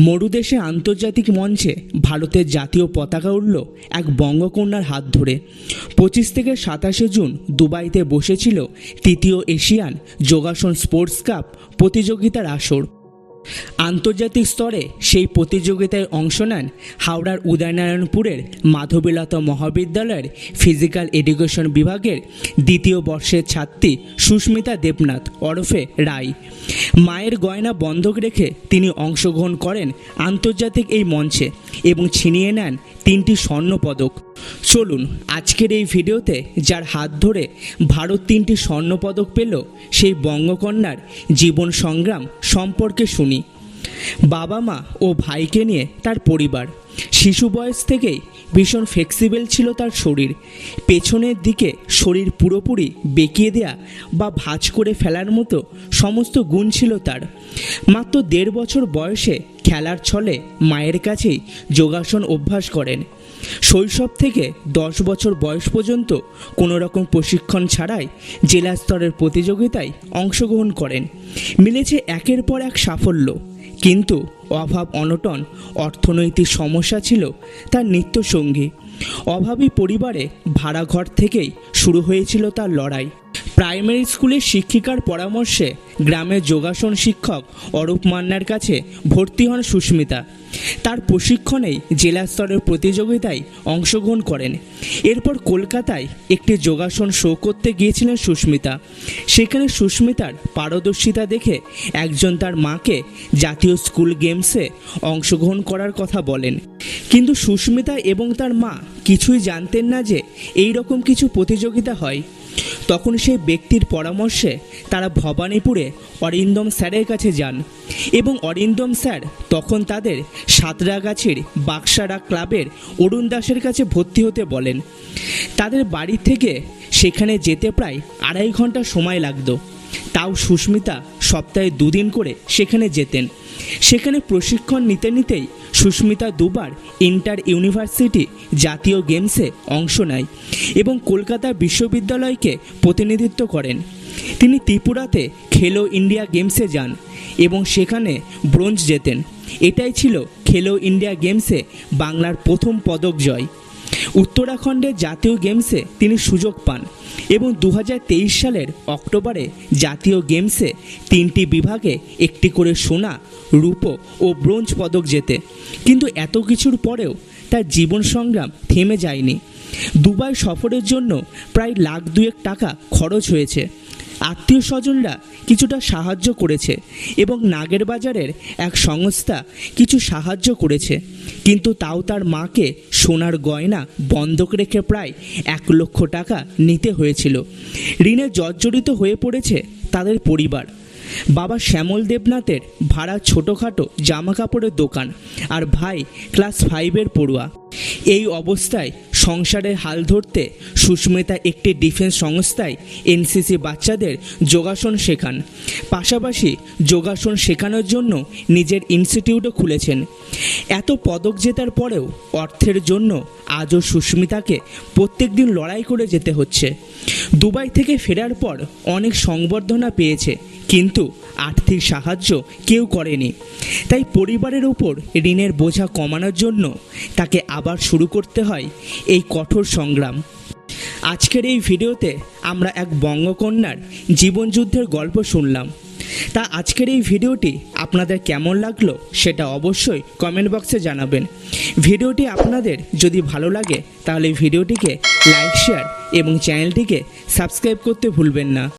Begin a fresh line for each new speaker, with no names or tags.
মরুদেশে আন্তর্জাতিক মঞ্চে ভারতের জাতীয় পতাকা উঠল এক বঙ্গকন্যার হাত ধরে। পঁচিশ থেকে সাতাশে জুন দুবাইতে বসেছিল তৃতীয় এশিয়ান যোগাসন স্পোর্টস কাপ প্রতিযোগিতার আসর। আন্তর্জাতিক স্তরে সেই প্রতিযোগিতায় অংশ নেন হাওড়ার উদয়নারায়ণপুরের মাধবীলতা মহাবিদ্যালয়ের ফিজিক্যাল এডুকেশন বিভাগের দ্বিতীয় বর্ষের ছাত্রী সুস্মিতা দেবনাথ ওরফে রায়। মায়ের গয়না বন্ধক রেখে তিনি অংশগ্রহণ করেন আন্তর্জাতিক এই মঞ্চে এবং ছিনিয়ে নেন তিনটি স্বর্ণপদক। চলুন আজকের এই ভিডিওতে যার হাত ধরে ভারত তিনটি স্বর্ণপদক পেল সেই বঙ্গকন্যার জীবন সংগ্রাম সম্পর্কে শুনি। বাবা মা ও ভাইকে নিয়ে তার পরিবার। শিশু বয়স থেকেই ভীষণ ফ্লেক্সিবল ছিল তার শরীর। পেছনের দিকে শরীর পুরোপুরি বেঁকিয়ে দেয়া বা ভাঁজ করে ফেলার মতো সমস্ত গুণ ছিল তার। মাত্র দেড় বছর বয়সে খেলার ছলে মায়ের কাছেই যোগাসন অভ্যাস করেন। শৈশব থেকে দশ বছর বয়স পর্যন্ত কোনো রকম প্রশিক্ষণ ছাড়াই জেলা স্তরের প্রতিযোগিতায় অংশগ্রহণ করেন। মিলেছে একের পর এক সাফল্য। কিন্তু অভাব অনটন, অর্থনৈতিক সমস্যা ছিল তার নিত্যসঙ্গী। অভাবী পরিবারে ভাড়াঘর থেকেই শুরু হয়েছিল তার লড়াই। প্রাইমারি স্কুলের শিক্ষিকার পরামর্শে গ্রামের যোগাসন শিক্ষক অরূপ মান্নার কাছে ভর্তি হন সুস্মিতা। তার প্রশিক্ষণেই জেলা স্তরের প্রতিযোগিতায় অংশগ্রহণ করেন। এরপর কলকাতায় একটি যোগাসন শো করতে গিয়েছিলেন সুস্মিতা। সেখানে সুস্মিতার পারদর্শিতা দেখে একজন তার মাকে জাতীয় স্কুল গেমসে অংশগ্রহণ করার কথা বলেন। কিন্তু সুস্মিতা এবং তার মা কিছুই জানতেন না যে এই রকম কিছু প্রতিযোগিতা হয়। তখন সেই ব্যক্তির পরামর্শে তারা ভবানীপুরে অরিন্দম স্যারের কাছে যান এবং অরিন্দম স্যার তখন তাদের সাঁতরাগাছির বাক্সারা ক্লাবের অরুণ দাসের কাছে ভর্তি হতে বলেন। তাদের বাড়ি থেকে সেখানে যেতে প্রায় আড়াই ঘণ্টা সময় লাগতো। তাও সুস্মিতা সপ্তাহে দুদিন করে সেখানে যেতেন। সেখানে প্রশিক্ষণ নিতে নিতেই সুস্মিতা দুবার ইন্টার ইউনিভার্সিটি জাতীয় গেমসে অংশ নেয় এবং কলকাতা বিশ্ববিদ্যালয়কে প্রতিনিধিত্ব করেন। তিনি ত্রিপুরাতে খেলো ইন্ডিয়া গেমসে যান এবং সেখানে ব্রোঞ্জ জেতেন। এটাই ছিল খেলো ইন্ডিয়া গেমসে বাংলার প্রথম পদক জয়। উত্তরাখণ্ডের জাতীয় গেমসে তিনি সুযোগ পান এবং দু হাজার তেইশ সালের অক্টোবরে জাতীয় গেমসে তিনটি বিভাগে একটি করে সোনা, রূপো ও ব্রোঞ্জ পদক জেতে। কিন্তু এত কিছুর পরেও তার জীবন সংগ্রাম থেমে যায়নি। দুবাই সফরের জন্য প্রায় লাখ দুয়েক টাকা খরচ হয়েছে। আত্মীয় স্বজনরা কিছুটা সাহায্য করেছে এবং নাগের বাজারের এক সংস্থা কিছু সাহায্য করেছে। কিন্তু তাও তার মাকে সোনার গয়না বন্ধক রেখে প্রায় এক লক্ষ টাকা নিতে হয়েছিল। ঋণে জর্জরিত হয়ে পড়েছে তাদের পরিবার। বাবা শ্যামল দেবনাথের ভাড়া ছোটোখাটো জামা কাপড়ের দোকান আর ভাই ক্লাস ফাইভের পড়ুয়া। এই অবস্থায় সংসারের হাল ধরতে সুস্মিতা একটি ডিফেন্স সংস্থায় এনসিসি বাচ্চাদের যোগাসন শেখান। পাশাপাশি যোগাসন শেখানোর জন্য নিজের ইনস্টিটিউটও খুলেছেন। এত পদক জেতার পরেও অর্থের জন্য আজও সুস্মিতাকে প্রত্যেক দিন লড়াই করে যেতে হচ্ছে। দুবাই থেকে ফেরার পর অনেক সংবর্ধনা পেয়েছে, কিন্তু আর্থিক সাহায্য কেউ করেনি। তাই পরিবারের ওপর ঋণের বোঝা কমানোর জন্য তাকে আবার শুরু করতে হয় এই কঠোর সংগ্রাম। আজকের এই ভিডিওতে আমরা এক বঙ্গকন্যার জীবনযুদ্ধের গল্প শুনলাম। তা আজকের এই ভিডিওটি আপনাদের কেমন লাগল সেটা অবশ্যই কমেন্ট বক্সে জানাবেন। ভিডিওটি আপনাদের যদি ভালো লাগে তাহলে ভিডিওটিকে লাইক, শেয়ার এবং চ্যানেলটিকে সাবস্ক্রাইব করতে ভুলবেন না।